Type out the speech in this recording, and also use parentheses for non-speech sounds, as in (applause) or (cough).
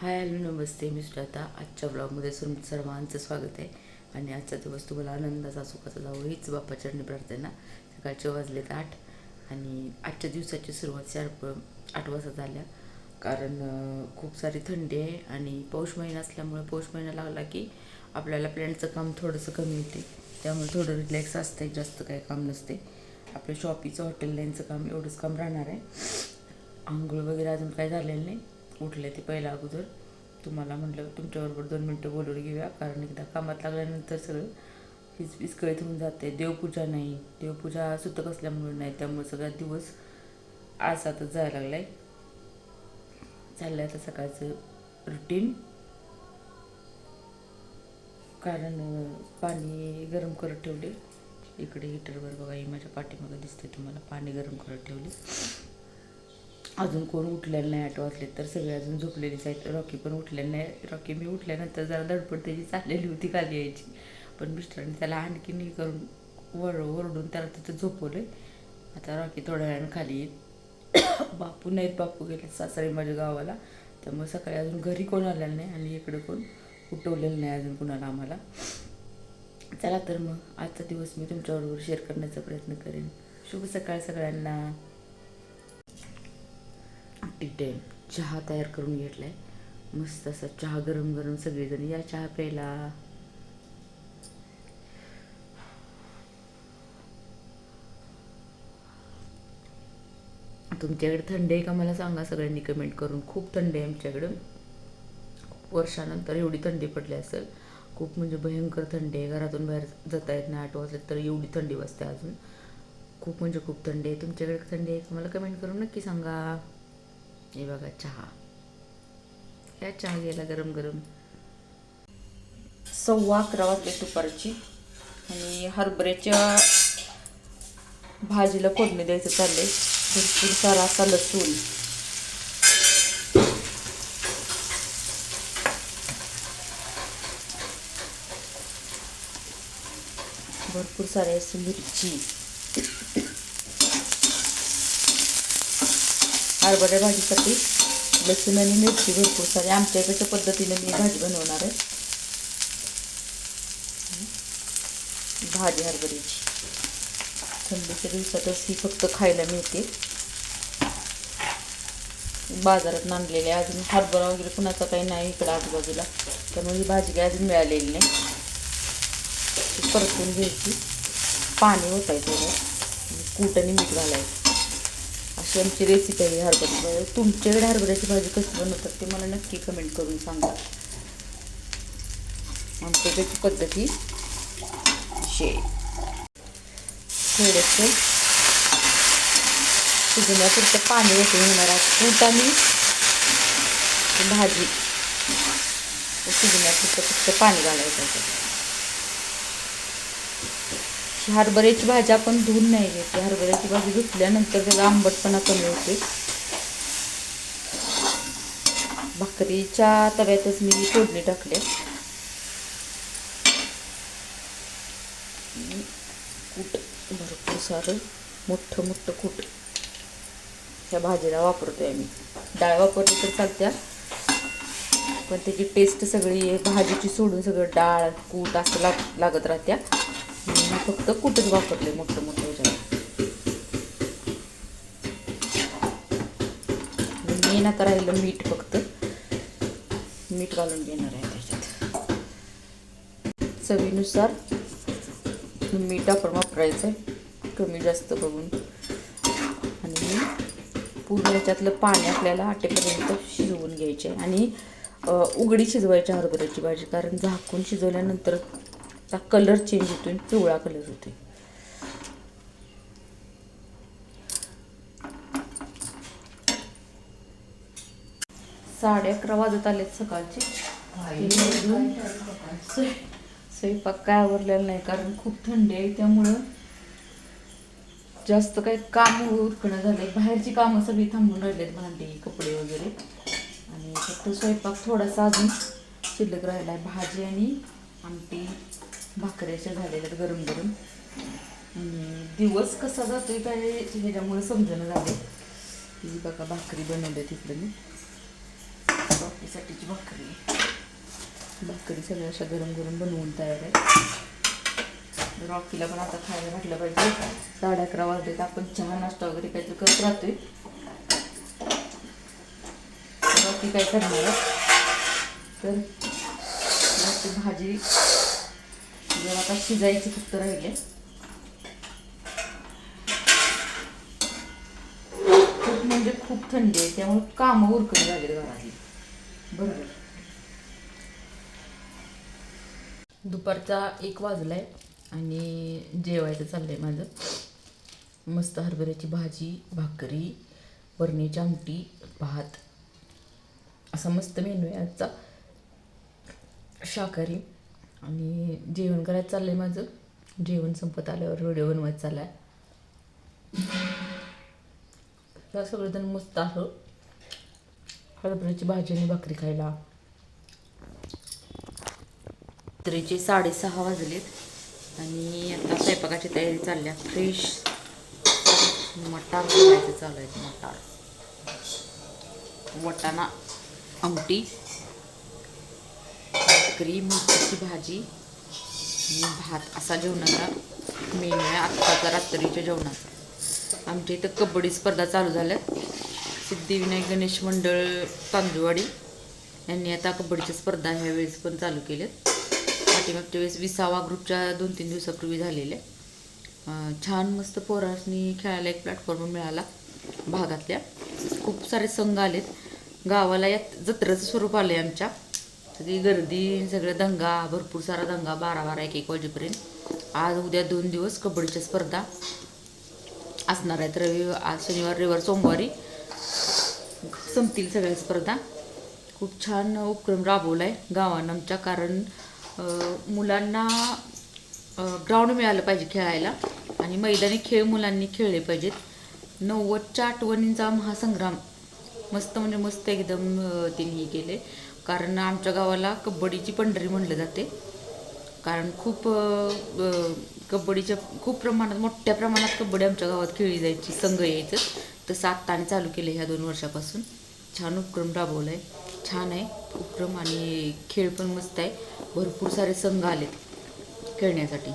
Hi hello नमस्ते मी सुजाता. आजच्या ब्लॉगमध्ये तुम सर्वांचं स्वागत आहे. आणि आजचा दिवस तुम्हाला आनंदाचा सुखाचा जावं हीच बाप्पाचरणी प्रार्थना. सकाळचे वाजलेत आठ आणि आजच्या दिवसाची सुरुवात चार आठ वाजता झाल्या. कारण खूप सारी थंडी आहे आणि पौष महिना असल्यामुळे पौष महिना लागला की आपल्याला प्लॅनचं काम थोडंसं कमी होते. त्यामुळे थोडं रिलॅक्स असतं जास्त काही काम नसते. आपल्या शॉपीचं हॉटेल लाईनचं काम एवढंच काम राहणार आहे. आंघोळ वगैरे अजून काय झालेलं नाही. उठले ते पहिल्या अगोदर. तुम्हाला म्हटलं तुमच्याबरोबर दोन मिनटं बोलून घेऊया. कारण एकदा कामात लागल्यानंतर सगळं हिच विस्कळीत होऊन जाते. देवपूजा नाही. देवपूजा सुतक असल्यामुळे नाही. त्यामुळे सगळा दिवस आसातच जायला लागलाय. आहे आता सकाळचं रुटीन कारण पाणी गरम करत ठेवले. इकडे हिटरवर बघा ही माझ्या पाठीमागं दिसते तुम्हाला. पाणी गरम करत ठेवले. अजून कोण उठलेलं नाही आठ वाजले तर सगळे अजून झोपलेलीच आहेत. रॉकी पण उठलेलं नाही. रॉकी मी उठल्यानंतर जरा धडपड त्याची चाललेली होती खाली यायची. पण मिस्टरांनी त्याला आणखीन हे करून वर ओरडून त्याला तिथं झोपवलं आता रॉकी थोड्या वेळानं खाली येईल. (coughs) बापू नाहीत बापू गेले सासरे माझ्या गावाला. त्यामुळे सकाळी अजून घरी कोण आलेलं नाही आणि इकडं कोण उठवलेलं नाही अजून कुणाला आम्हाला. चला तर मग आजचा दिवस मी तुमच्याबरोबर शेअर करण्याचा प्रयत्न करेन. शुभ सकाळ सगळ्यांना. टी टाईम चहा तयार करून घेतलाय. मस्त असा चहा गरम गरम सगळेजण या चहा प्यायला. तुमच्याकडे थंडी आहे का मला सांगा सगळ्यांनी कमेंट करून. खूप थंडी आहे आमच्याकडं. खूप वर्षानंतर एवढी थंडी पडली असेल. खूप म्हणजे भयंकर थंडी आहे. घरातून बाहेर जाता येत नाही. आठ वाजले तर एवढी थंडी वाजते अजून. खूप म्हणजे खूप थंडी आहे. तुमच्याकडे थंडी आहे का? मला कमेंट करून नक्की सांगा. हे बघा चहा. या चहा घ्यायला गरम गरम. सव्वा अकरा वाजले दुपारची. आणि हरभऱ्याच्या भाजीला फोडणी द्यायचं चाललंय. भरपूर सारा असा लसूण. भरपूर सारे अशी मिरची. हरभऱ्या भाजीसाठी लसूण आणि मिरची भरपूर सारी. आमच्या इकडच्या पद्धतीने मी भाजी बनवणार आहे. भाजी हरभऱ्याची. थंडीच्या दिवसातच ही फक्त खायला मिळते. बाजारात आणलेले अजून हरभरा वगैरे कुणाचा काही नाही इकडं आजूबाजूला. त्यामुळे ही भाजी काही अजून मिळालेली नाही. ती परतून घ्यायची. पाणी होत आहे. आणि कूट आणि मीठ घालायचं. अशी आमची रेसिपी आहे हरभऱ्याची. तुमच्याकडे हरभऱ्याची भाजी कशी बनवतात ते मला नक्की कमेंट करून सांगा. आमच्याकडची पद्धती अशी आहे. थोडंसं शिजण्यापुरतं पाणी ओतून घेणार आहे कूट आणि भाजी. शिजण्यापुरतं फक्त पाणी घालायचं हरभऱ्याची भाजी आपण धुवून नाही घ्यायची हरभऱ्याची भाजी धुतल्यानंतर त्याचा आंबटपणा कमी होते भाकरीच्या तव्यातच मी फोडणी टाकले. कूट भरपूर सारं मोठं मोठं कूट ह्या भाजीला वापरतोय आम्ही. डाळ वापरली तर चालत्या पण त्याची टेस्ट सगळी भाजीची सोडून सगळं डाळ कूट असं लाग लागत राहत्या. मी फक्त कूटच वापरले मोठं मोठं ह्याच्यावर मेन आता राहिलं मीठ फक्त. मीठ घालून घेणार आहे त्याच्यात. चवीनुसार मीठ आपण वापरायचं आहे कमी जास्त बघून आणि पूर्ण ह्याच्यातलं पाणी आपल्याला आटेपर्यंत शिजवून घ्यायचे आहे आणि उघडी शिजवायची हरभऱ्याची भाजी कारण झाकून शिजवल्यानंतर त्या कलर चेंज होतो पिवळा कलर होते साडे अकरा वाजत आलेत सकाळचे. स्वयंपाक काय आवरलेला नाही कारण खूप थंडी आहे त्यामुळं जास्त काही काम उरकणं झालंय. बाहेरची कामं सगळी थांबून राहिलेत भांडी कपडे वगैरे. आणि फक्त स्वयंपाक थोडासा अजून शिल्लक राहिला आहे भाजी आणि आमटी भाकऱ्याच्या झालेल्या गरम गरम. दिवस कसा जातोय काय ह्याच्यामुळे समजणं झाले ही बघा भाकरी बनवल्या तिकडे मी. बाकीसाठीची भाकरी. भाकरी सगळ्या अशा गरम गरम बनवून तयार आहे रॉकीला पण आता खायला म्हटलं पाहिजे. साडे अकरा वाजलेत आपण चहा नाश्ता वगैरे काहीतरी करत राहतोय. रॉकी काय करणार? तर भाजी जर आता शिजायचे फक्त राहिले. खूप म्हणजे खूप थंडी आहे त्यामुळे कामं उरकली झाले घरातली. बरोबर. दुपारचा एक वाजलाय आणि जेवायचं चाललंय माझं. मस्त हरभऱ्याची भाजी भाकरी वरणीची आमटी भात. असा मस्त मेनू आहे आजचा. शाकाहारी. आणि जेवण करायचं चाललं आहे माझं. जेवण संपत आल्यावर व्हिडिओ बनवायचा चाललाय. आहे सगळेजण मस्त असं हरभऱ्याची भाजी आणि भाकरी खायला. रात्रीचे साडेसहा वाजलेत आणि आता स्वयंपाकाची तयारी चालल्या फ्रेश मटार बनवायचं चालू आहेत मटार. वटाणा आमटी भाकरी मिरचीची भाजी आणि भात. असा जेवणाचा मेनू आहे. आत्ताचा रात्रीच्या जेवणाचा. आमच्या इथं कबड्डी स्पर्धा चालू झाल्या सिद्धिविनायक गणेश मंडळ तांदूळवाडी यांनी आता कबड्डीच्या स्पर्धा ह्या वेळेस पण चालू केल्यात. पाठीमागच्या वेळेस विसावा ग्रुपच्या दोन तीन दिवसापूर्वी झालेल्या. छान मस्त पोरांनी खेळायला एक प्लॅटफॉर्म मिळाला भागातल्या. खूप सारे संघ आलेत. गावाला यात जत्रेचं स्वरूप आलं आहे आमच्या. सगळी गर्दी सगळं दंगा भरपूर सारा दंगा बारा बारा एक एक वाजेपर्यंत. आज उद्या दोन दिवस कबड्डीच्या स्पर्धा असणार आहेत. रविवार आज शनिवार रविवार सोमवारी संपतील सगळ्या स्पर्धा. खूप छान उपक्रम राबवला आहे गावानं आमच्या कारण मुलांना ग्राउंड मिळालं पाहिजे खेळायला आणि मैदानी खेळ मुलांनी खेळले पाहिजेत. नव्वदच्या आठवणींचा महासंग्राम मस्त म्हणजे मस्त एकदम त्यांनी हे केले कारण आमच्या गावाला कबड्डीची पंढरी म्हणलं जाते. कारण खूप कबड्डीच्या खूप प्रमाणात मोठ्या प्रमाणात कबड्डी आमच्या गावात खेळली जायची संघ यायचं. तसं आत्ताने चालू केलं ह्या दोन वर्षापासून. छान उपक्रम राबवला आहे छान आहे उपक्रम आणि खेळ पण मस्त आहे. भरपूर सारे संघ आलेत खेळण्यासाठी.